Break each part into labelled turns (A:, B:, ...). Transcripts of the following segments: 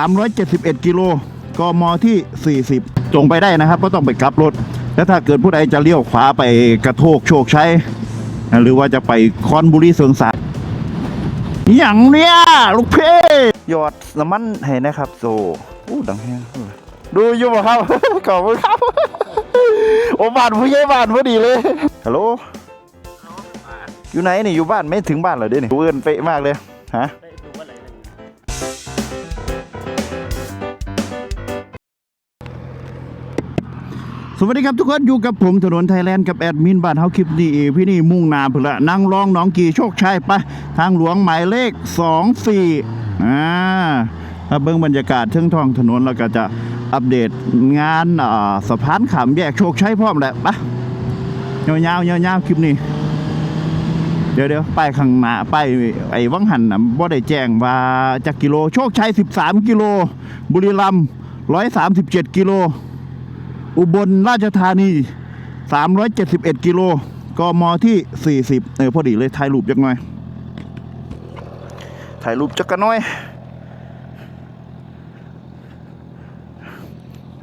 A: 371 กิโลกมที่ 40 จงไปได้นะครับ ก็ต้องไปกลับรถ แล้วถ้าเกิดผู้ใดจะเลี้ยวขวาไปกระโทกโชคชัยนะหรือว่าจะไปคอนบุรีเสริงสางอย่างเนี้ยลูกเพ่ยอดน้ำมันให้นะครับโซอู้ดังแฮงดูอยู่บ่ครับขอบคุณครับ โอ้บ้านผู้ใหญ่บ้านพอดีเลยฮัลโหลอยู่ไหนนี่อยู่บ้านไม่ถึงบ้านเหรอเด้นี่เอื้อนเป๊ะมากเลยฮะ วัสดีครับทุกคนอยู่กับผมถนนไทยแลนด์กับแอดมินบ้านเฮาคลิปนี้พี่นี่มุ่งหนาเพื่อละนั่งรองน้องกีโชคชัยไปทางหลวงหมายเลข 24อ่าถ้าเบิ้งบรรยากาศเทิงท้องถนนเราก็จะอัปเดตงานาสะพานขามแยกโชคชัยพร้อมแหละไปยาวๆยาวๆคลิปนี้ เดี๋ยวเดี๋ยวไปข้างหน้าไปไอ้วังหันนะบ่ได้แจ้งว่าจากกิโลโชคชัย 13 กิโล บุรีรัมย์137 กิโล อุบลราชธานี 371 กิโลกมที่ 40 เออพอดีเลยถ่ายรูปจักหน่อย ถ่ายรูปจักกันหน่อย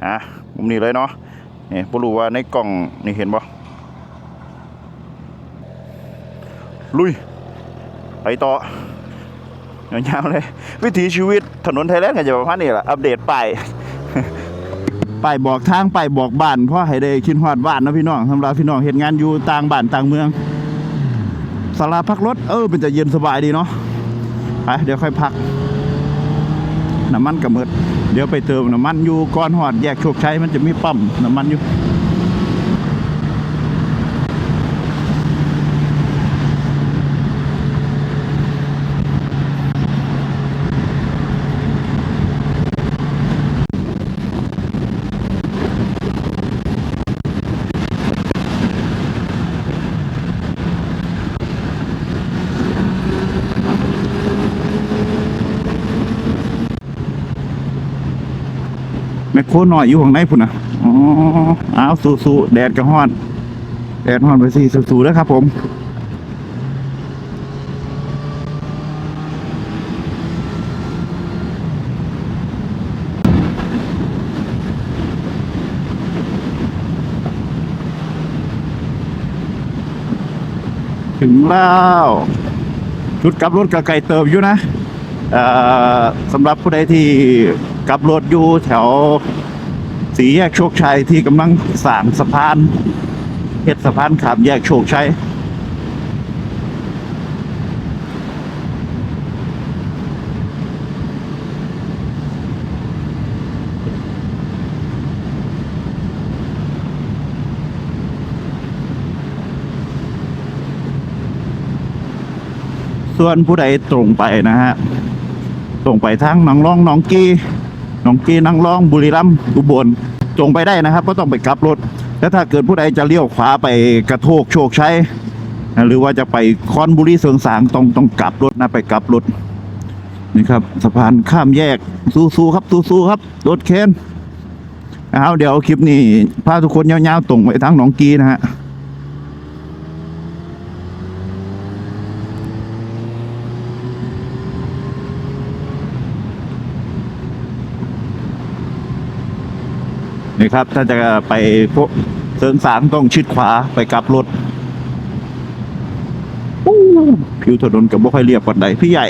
A: อะมุมนี้เลยเนาะนี่บ่รู้ว่าในกล่องนี่เห็นบ่ลุย ไปต่อยาวๆเลย วิถีชีวิตถนนไทยแลนด์กันจะประมาณนี้แหละอัปเดตไป ป้ายบอกทางป้ายบอกบ้านพ่อให้ได้คิดฮอดบ้านเนาะพี่น้องสำหรับพี่น้องเห็นงานอยู่ต่างบ้านต่างเมืองสาราพักรถเออเป็นจะเย็นสบายดีเนาะไปเดี๋ยวค่อยพักน้ำมันกระเมิดเดี๋ยวไปเติมน้ำมันอยู่ก่อนหอดแยกโชคชัยมันจะมีปั๊มน้ำมันอยู่ โครหน่อยอยู่ข้างในพุ่นนะอ๋ออ้าวสู้ๆแดดก็ฮ้อน แดดฮ้อนไปสิสู้ๆแล้วครับ ผมถึงแล้วชุดกลับรถกับไก่เติบอยู่นะเอ่อสำหรับผู้ใดที่ กับรถอยู่แถวสีแยกโชคชัยที่กำลังสร้างสะพานเฮ็ดสะพานขามแยกโชคชัยส่วนผู้ใดตรงไปนะฮะ ตรงไปทางหนองร่องหนองกี องกีนองร่องบุรีรัมย์อุบลตรงไปได้นะครับก็ต้องไปกลับรถ แล้วถ้าเกิดผู้ใดจะเลี้ยวขวาไปกระโทกโชคชัยหรือว่าจะไปคอนบุรีเสริงสางต้องต้องกลับรถนะไปกลับรถนี่ครับสะพานข้ามแยกสู้ๆครับสู้ๆครับรถเคนเอาเดี๋ยวคลิปนี้พาทุกคนยาวๆตรงไปทางหนองกีนะฮะ นี่ครับ ถ้าจะไปพวกเสริงสางต้องชิดขวาไปกลับรถผิวถนนกับบ่ค่อยเรียบปานใดพี่ใหญ่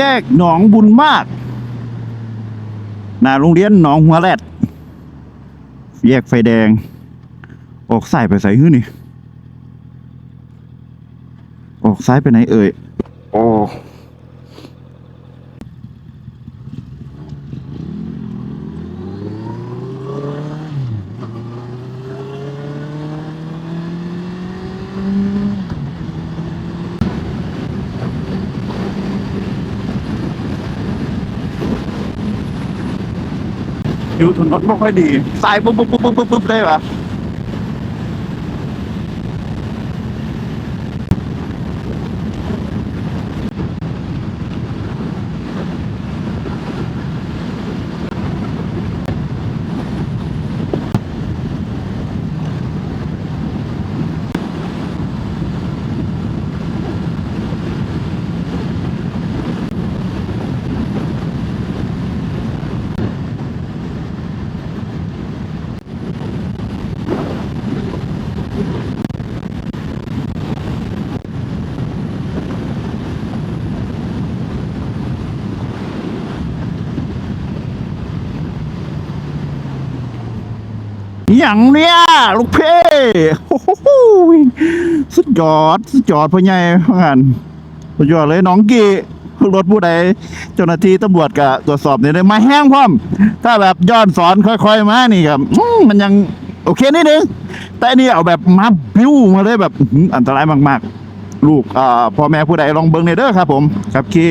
A: แยกหนองบุญมากหน้าโรงเรียนหนองหัวแรดแยกไฟแดง ออกซ้ายไปใส่หื้อนี่ ออกซ้ายไปไหนเอ่ย โอ้ อยู่ถนนไม่ค่อยดีสายปุ๊บปุ๊บปุ๊บปุ๊บปุ๊บปุ๊บได้ปะ อย่างเนี้ยลูกเพ่สุดยอด สุดยอดพ่อใหญ่พ่องานสุดยอดเลยน้องกีรถผู้ใดเจ้าหน้าที่ตำรวจก็ตรวจสอบเนี่ยได้มาแห้งพร้อม ถ้าแบบย้อนสอนค่อย ๆ มานี่ครับมันยังโอเคนิดนึง แต่นี่เอาแบบมาบิ้วมาเลยแบบอันตรายมาก ๆ ลูกอ่าพ่อแม่ผู้ใดลองเบิ่งในเด้อครับ ผมครับขี่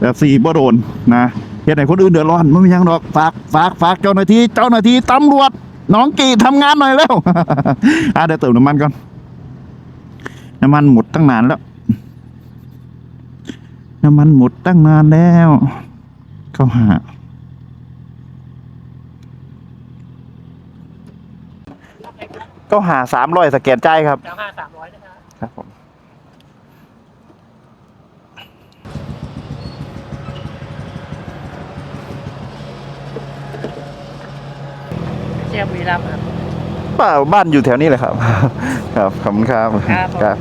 A: แบบสี่บ่โดนนะเฮ็ดให้คนอื่นเดือดร้อนไม่มียังดอกฝากฝากฝากเจ้าหน้าที่เจ้าหน้าที่ตำรวจ น้องกีทำงานหน่อยแล้วอะเดี๋ยวเติมน้ำมันก่อน น้ำมันหมดตั้งนานแล้ว น้ำมันหมดตั้งนานแล้วเข้าหาก็หาสามร้อยสแกนใจายครับ
B: สามห้าสามร้อยนะครับ
A: ครับผม
B: เชียร์บุรีรัมย์ครับ
A: เปล่าบ้านอยู่แถวนี้เลยครับ ครับขอบคุณครับ
B: ครับผม
A: ครับ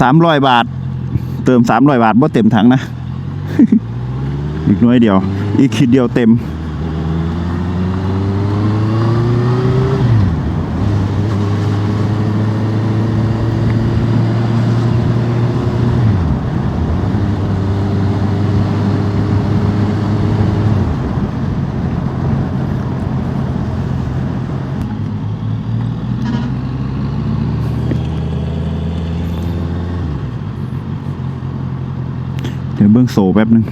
A: สามร้อยบาท เติมสามร้อยบาทบ่เต็มถังนะ อีกน้อยเดียว อีกขีดเดียวเต็ม เดี๋ยวเบิ้งโซแป๊บนึง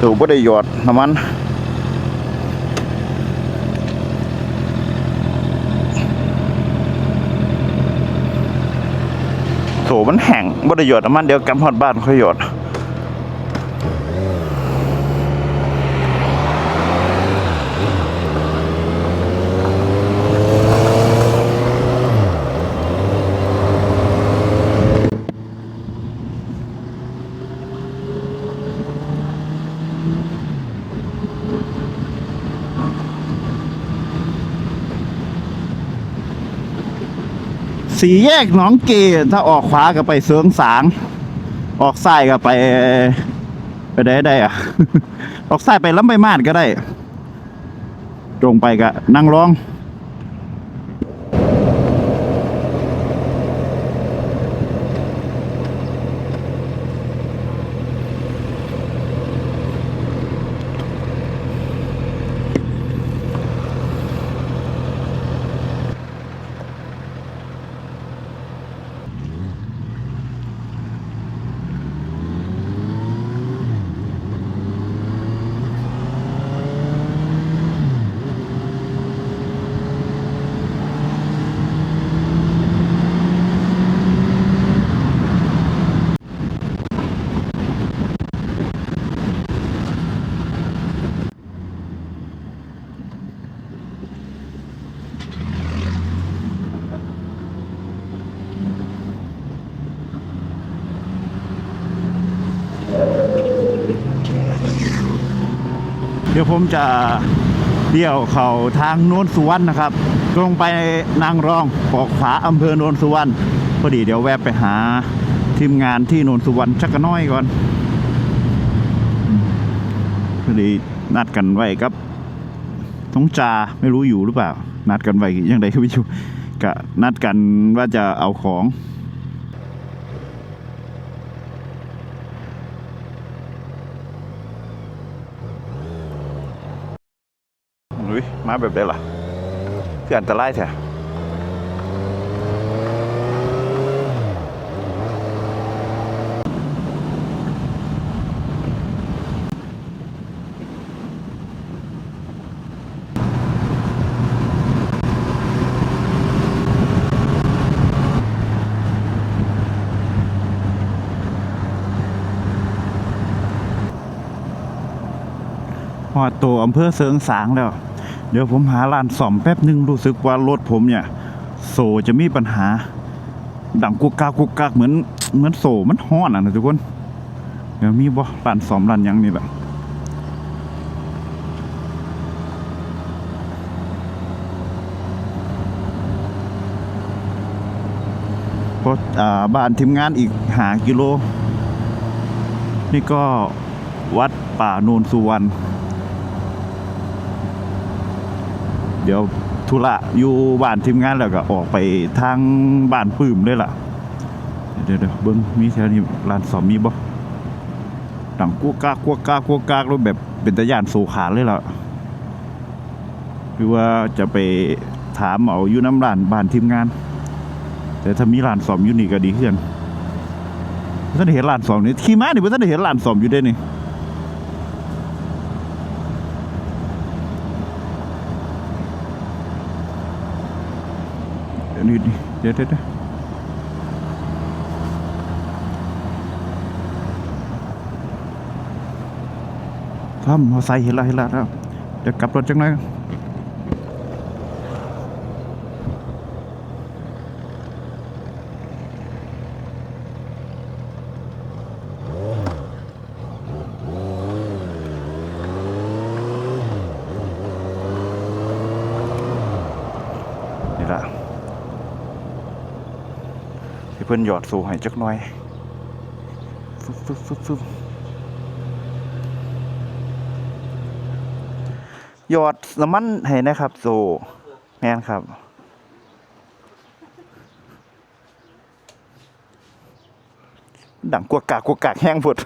A: ถูก็ได้หยอดน้ำมันโซมันแห้งบ่ได้หยอดน้ำมันเดี๋ยวกำฮอดบ้านค่อยหยอด สี่แยกหนองเกถ้าออกขวาก็ไปเสริงสาง ออกซ้ายก็ไป ไปได้ได้อะออกซ้ายไปล้ำไปมาดก็ได้ ตรงไปก็นั่งร้อง เดี๋ยวผมจะเดี่ยวเขาทางโน้นสุวรรณนะครับ ตรงไปนางรองออกขวาอำเภอโนนสุวรรณพอดีเดี๋ยวแวะไปหาทีมงานที่โนนสุวรรณชักกะน้อยก่อนพอดีนัดกันไว้ครับทงจาไม่รู้อยู่หรือเปล่า นัดกันไว้ยังไงก็ไม่รู้กะนัดกันว่าจะเอาของ มาแบบได้ล่ะคืออันตรายแท้ฮอดตัวอำเภอเสริงสางแล้ว เดี๋ยวผมหาร้านซ่อมแป๊บหนึงรู้สึกว่ารถผมเนี่ย โซจะมีปัญหา ดังกุกกากุกกากเหมือนเหมือนโซมันฮ้อนอะนะทุกคน เดี๋ยวมีบ่ร้านซ่อมร้านยังนี่แหละพราะอ่าบ้านทีมงานอีกหากิโล นี่ก็วัดป่าโนนสุวรรณ เดี๋ยวธุระอยู่บ้านทีมงานแล้วก็ออกไปทางบ้านปื้มเลยล่ะ เดี๋ยวเดี๋ยวเบิ้งมีแถวนี้ร้านสอมมีบ่ดังกัวกากกัวกากกัวกากแล้วแบบเป็นตะยานโซขาเลยล่ะหรือว่าจะไปถามเอาอยู่น้ำร้านบ้านทีมงาน แต่ถ้ามีร้านสอมอยู่นี่ก็ดีขึ้นท่านเห็นร้านสอมนี่ขี่ม้านี่ท่านเห็นร้านสอมอยู่ได้นี่ เดี๋ยวนี้ ดิเดี๋ยวเดี๋ยวเดี๋ยวทำมอไซค์เห็นและเห็นและแล้วเดี๋ยวกลับรถจังหน่อย พิ่นหยอดสู่ให้จักหน่อยฟึบฟึบฟึบฟึบหยอดน้ำมันให้นะครับ โซแมนครับ ดังกวกกากกวกกากแห้งพด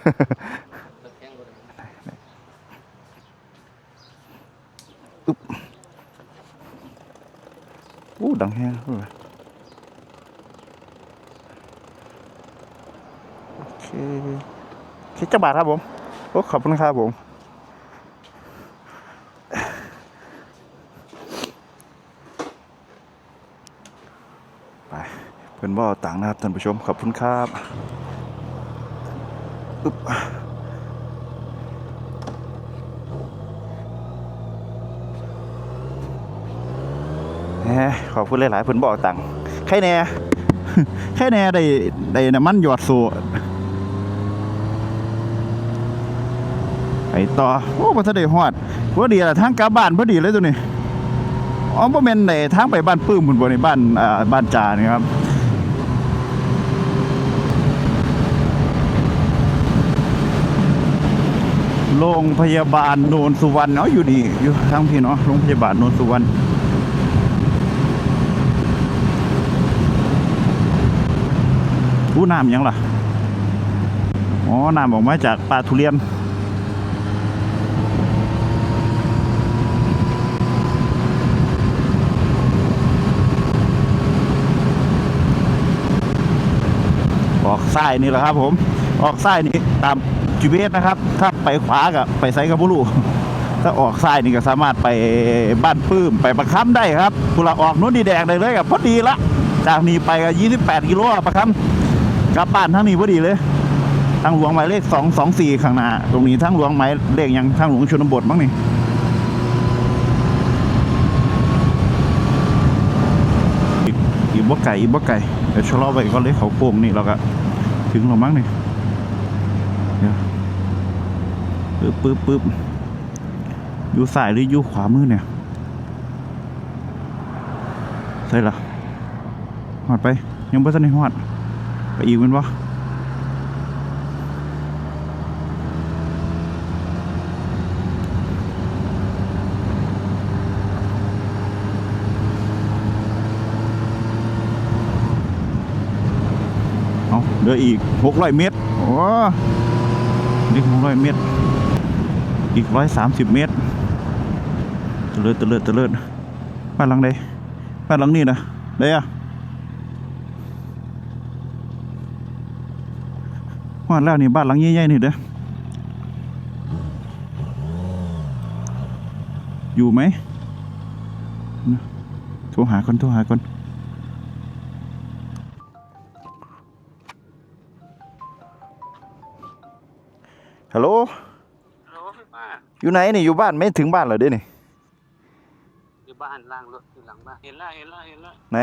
A: อึ๊บอู้ดังแห้งโอ เคคิดจะบาทครับผม โอ้ขอบคุณครับผมไปเพื่อนว่าเอต่างนะครับท่านผู้ชมขอบคุณครับอึ๊บขอบคุณหลายๆเพื่อนบอกเอางค์ใครแน่ใครแน่ได้ได้น้ำมันหยอดสูไป ต่อ โอ้บ่ทันได้ฮอดพอดีละทางกลับบ้านพอดีเลยตัวนี้อ๋อบ่แม่นในทางไปบ้านปื้มพุ่นบ่ในบ้านอ่าบ้านจานี่ครับโรงพยาบาลโนนสุวรรณเนาะอยู่นี่อยู่ทางพี่เนาะโรงพยาบาลโนนสุวรรณผู้น้ำยังล่ะอ๋อน้ำออกมาจากปลาทุเรียน ซ้ายนี่แหละครับ ผม ออกซ้ายนี่ตาม GPS นะครับ ถ้าไปขวากับไปไซกับบุรูถ้าออกซ้ายนี่ก็สามารถไปบ้านปื้มไปประคัได้ครับพุละออกนู้นดีแดงได้เลยกับพอดีละจากนี้ไปก็28 กิโลประคักลับบ้านทั้งนี้พอดีเลยทางหลวงหมายเลข 224 ข้างหน้า ตรงนี้ทางหลวงหมายเลขยังทางหลวงชนบทมั้งนี่อีกอีกบ่ไก่อีกบ่ไก่เดี๋ยวชะลอไปก็เลยเขาโป่งนี่เราก็ ถึงแล้วมั้งนี่เดี๋ยวปึ๊บปึ๊บปึ๊บอยู่ซ้ายหรืออยู่ขวามือเนี่ยใช่ละหอดไป ยังไม่ทันได้หอด ไปอีกมันวะ ลืออีก 600 เมตรโอ้นี่600 เมตร อีก 130 เมตรตะเลิดตะเลิดตะเลิดบ้านหลังใดบ้านหลังนี้นะได้อะว่าแล้วนี่บ้านหลังใหญ่ๆนี่เด้ออยู่ไหมโทรหาคนโทรหาคน ฮัลโหล
B: ฮัลโหลพี่ป้า
A: อยู่ไหนนี่อยู่บ้านไม่ถึงบ้านเหรอเด้นี่
B: อยู่บ้านล่างรถอยู่หลังบ้านเห็นแล้วเห็นแล้วเห็นแล้ว
A: ไหน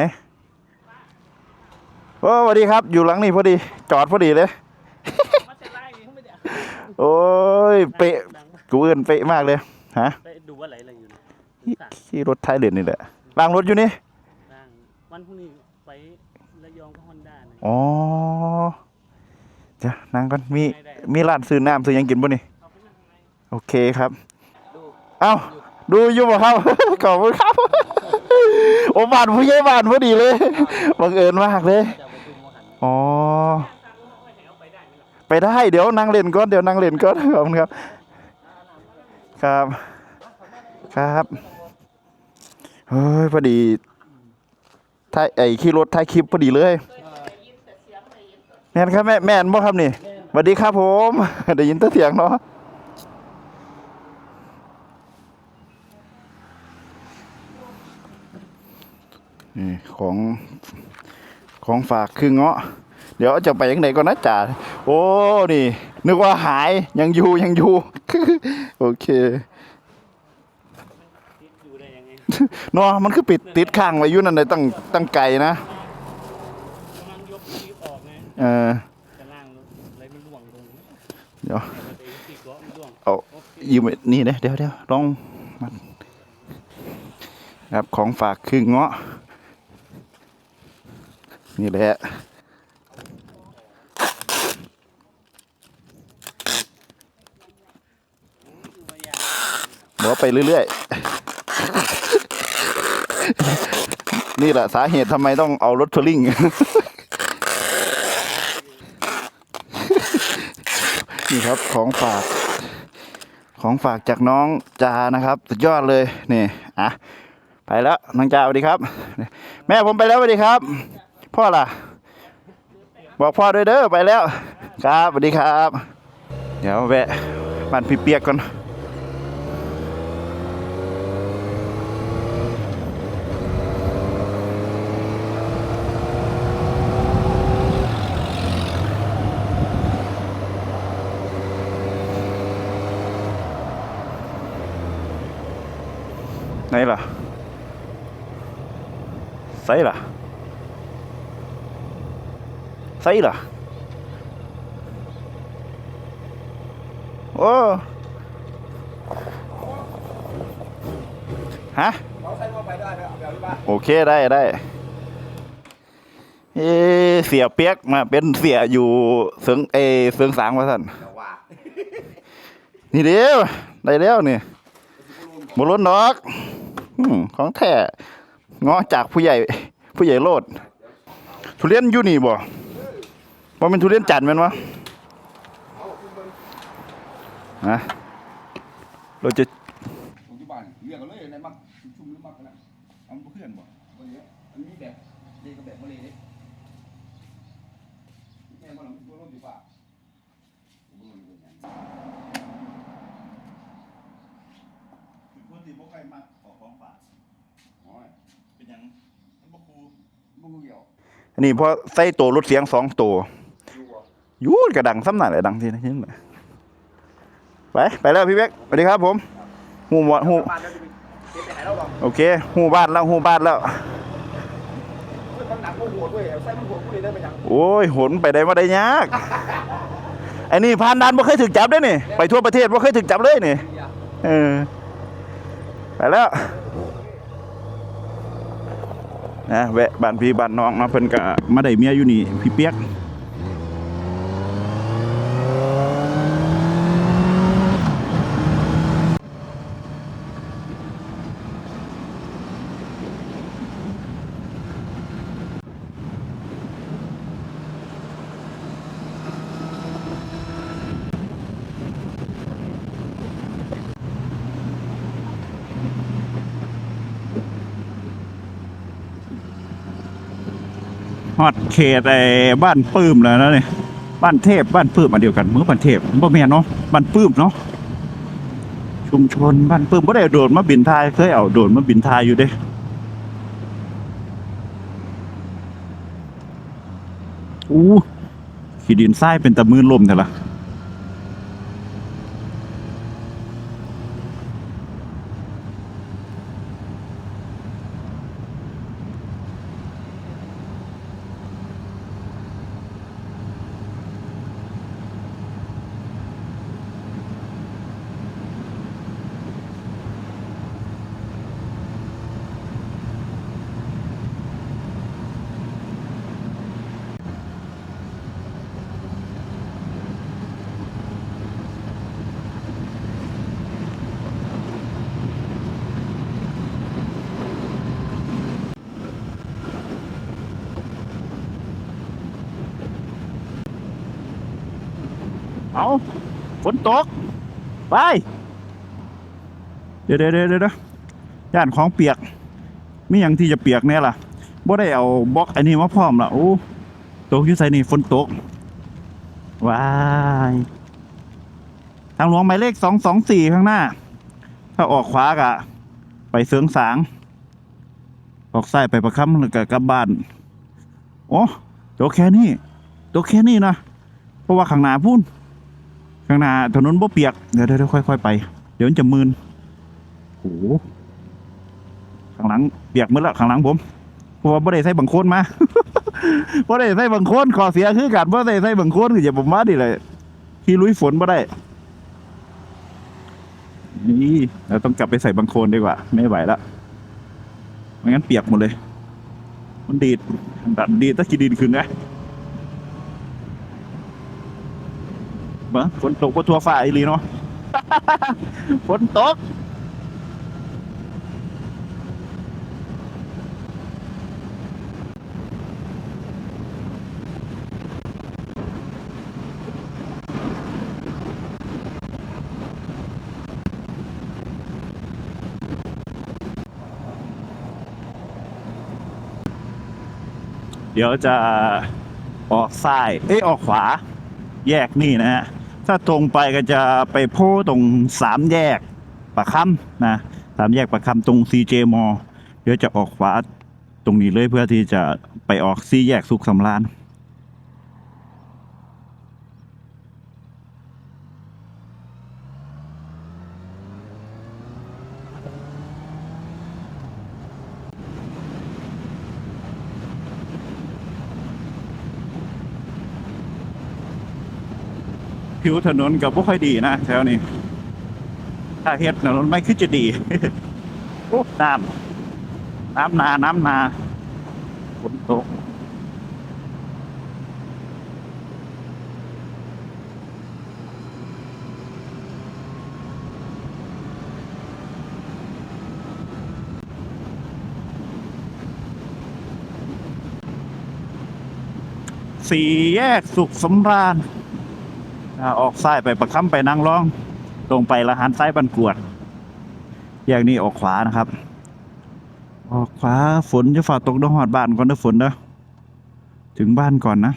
A: โอ้สวัสดีครับ อยู่หลังนี่พอดี จอดพอดีเลย
B: มาเสร็จแล้วยังไม่ได้
A: โอ้ย เป๊ะ
B: ดังมาก
A: กูเอินเป๊ะมากเลย ฮะ
B: ไปดูว่าไหลอะไรอยู่นะ
A: ขี่รถไทยเลนนี่แหละล้างรถอยู่นี่
B: ล่างวันพรุ่งนี้ไประยองก็ฮอนด้านะ
A: อ๋อ จะนั่งก่อนมี
B: ได้ได้
A: มีร้านซื้อน้ำซื้อหยังกินบ่นี่
B: เอาไปนั่งข้างใน
A: โอเคครับ
B: ดู
A: เอ้าดูอยู่บ่ครับขอบคุณครับโอ้บ้านผู้ใหญ่บ้านพอดีเลยบังเอิญมากเลย
B: จะไปดูโมหัน
A: อ๋อ
B: เอาไปได้ไหมล่ะ
A: ไปได้เดี๋ยวนั่งเล่นก่อนเดี๋ยวนั่งเล่นก่อนขอบคุณครับ ครับครับเฮ้ยพอดีถ่ายไอ้ขี่รถถ่ายคลิปพอดีเลย แม่นครับแม่แม่นบ่ครับนี่สวัสดีครับผม ได้ยินแต่เสียงเนาะนี่ของของฝากคือเงาะ เดี๋ยวจะไปยังไหนก่อนนะจ่าโอ้นี่ นึกว่าหายยังอยู่ยังอยู่ โอเค
B: ติดอยู่ได้ยังไง
A: เนาะมันคือปิดติดข้างไว้อยู่นั่นเลยตั้งตั้งไกลนะ
B: กำลังยกทีออกไง
A: เออ
B: จะล่าอะไรไม่ร่วงลง
A: เดี๋ยว
B: เองที่เกาะมันร่
A: เอา
B: โอเค
A: ยืมไว้นี่เด้เดี๋ยวเดี๋ยวลองมันครับของฝากคือเงาะ นี่แหละ
B: เมายาก
A: เดี๋ยวไปเรื่อยๆ นี่แหละสาเหตุทำไมต้องเอารถทัวริง นี่ครับของฝาก ของฝากจากน้องจานะครับสุดยอดเลยนี่อะไปแล้วน้องจาสวัสดีครับ แม่ผมไปแล้วสวัสดีครับ พ่อล่ะ บอกพ่อด้วยเด้อไปแล้ว ครับสวัสดีครับ เดี๋ยวแวะบ้านพี่เปียกก่อน ไหนล่ะใส่ล่ะ ใส่ล่ะโอ้ฮะโอเคได้ได้เอเสียเปียกมาเป็นเสียอยู่เสืองเอเสืองสางว่าท่านนี่เดียวได้แล้วนี่บรถนอกอของแท้งอจากผู้ใหญ่ผู้ใหญ่โลดทุเรียนอยู่นี่บ่ บ่เป็นทุเรียนจันทร์แม่นวะนะเราจะ
C: ผมที่บ้านเรียกกันเลยในมักชุ่มหรือมักกันนะเอาเพื่อนบ่วันนี้อันนี้แบบเรียกกับแบบมาเลยดิแม่มาหลังตัวรถดีกว่าผมบ่รู้เป็นไง
A: คนที่บ่ค่อยมักขอของฝาก
C: โอ้ย
A: เป็นหยังบ่คู
C: บ่รู้เกี่ยว
A: อันนี้พอใส่ตัวรถเสียงสองตัว
C: อ ยู
A: ดกระดังซ้ำหน่ะเลยดังทีนะนี่แหละไปไปแล้วพี่เบ๊กสวัสดีครับผมหูหมดหูโอเคหูบ้านแล้วหูบ้านแล้ว
C: เฮ้ยหุ่นไปยัง
A: โอ้ยหนไปได้มาได้ยากไอ้นี่ผ่านด่านบ่เคยถึกจับได้นี่ไปทั่วประเทศบ่เคยถึกจับเลยนี่เออไปแล้วนะแวะบ้านพี่บ้านน้องเนาเพิ่นก็มาได้เมียอยู่นี่พี่เปียก ฮอดเขตไอ้บ้านปื้มแล้วนะเนี่ยบ้านเทพบ้านปื้มมาเดียวกันเมื่อบ้านเทพบ่แม่นเนาะบ้านปื้มเนาะชุมชนบ้านปื้มบ่ได้อาโดนมาบินทายเคยเอาโดดมาบินทายอยู่เด้อู้ขี้ดินทรายเป็นตะมืนลมแต่ละ เอาฝนตก ไปเดี๋ยวเดี๋ยวเดี๋ยวเดี๋ยวย่านของเปียกไมีอย่างที่จะเปียกแน่ล่ะบ่ได้เอาบล็อกอันนี้มาพร้อมละโอ้ตกอยู่ใส่นี่ฝนตกว้ายทางหลวงหมายเลขสองสองสี่ข้างหน้า ถ้าออกขวากะ ไปเสริงสาง ออกซ้ายไปประคำแล้วก็กลับบ้านโอ้ตัวแค่นี้ตัวแค่นี้นะเพราะว่าข้างหน้าพุ่น ข้างหน้าถนนบ่เปียก เดี๋ยวเดี๋ยวค่อยๆไป เดี๋ยวจะมืนโอ้หข้างหลังเปียกหมดล้วข้างหลังผมเพราะว่าบ่ได้ใส่บังโคลนมาบ่ได้ใส่บังโคลนขอเสียคือกันบ่ได้ใส่บังโคลนคืออย่าผมว่าดิเลยขี่ลุยฝนบ่ได้นี่เราต้องกลับไปใส่บังโคลนดีกว่า ไม่ไหวละไม่งั้นเปียกหมดเลย มันดีดดัดดีดตะกี้ดินขึ้นนะ เบิ่งฝนตกบนทัวฟ้าอีหลีเนาะ ฝนตก เดี๋ยวจะออกซ้าย เอ้ยออกขวา แยกนี่นะฮะ ถ้าตรงไปก็จะไปโพตรงสามแยกปะคำนะสามแยกปะคำตรงซีเจมอเดี๋ยวจะออกขวาตรงนี้เลยเพื่อที่จะไปออกซีแยกสุขสำราญ ผิวถนนกับพวกค่อยดีนะแถวนี้ ถ้าเฮ็ดถนนไม่คือจะดีโอ้น้ำน้ำนา น้ำนาฝนตกสี่แยกสุขสำราญ อ่าออกซ้ายไปประคำไปนางร้อง ตรงไปละหันซ้ายบันกวดแยกนี้ออกขวานะครับ ออกขวาฝนจะฝ่าตกดอหอดบ้านก่อนนะฝนนะถึงบ้านก่อนนะ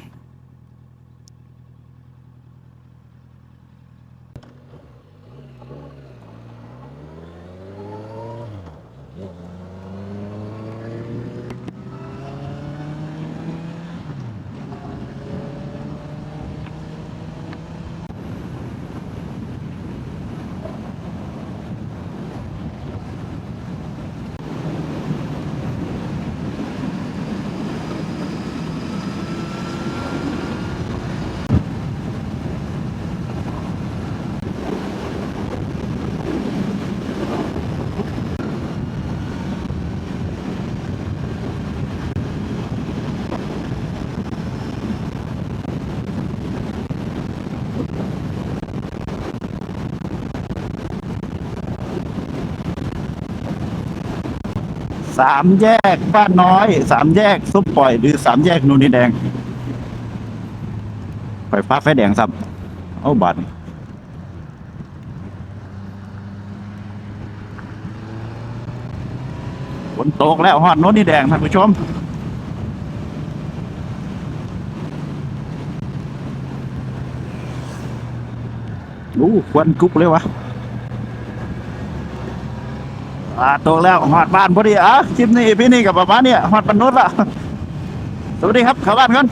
A: สามแยกบ้านน้อย สามแยกซุปปล่อย หรือสามแยกนูนีแดงไฟฟ้าไฟแดงครับเอาบัตรฝนตกแล้วฮอดนูนีแดงท่านผู้ชม อู้ควันกุ๊กเลยวะ อ่าตกแล้วหอดบ้านพอดีอะคลิปนี้พี่นี่กับประมาณเนี้ยหอดบรรนุษละสวัสดีครับเข้าบ้านกัน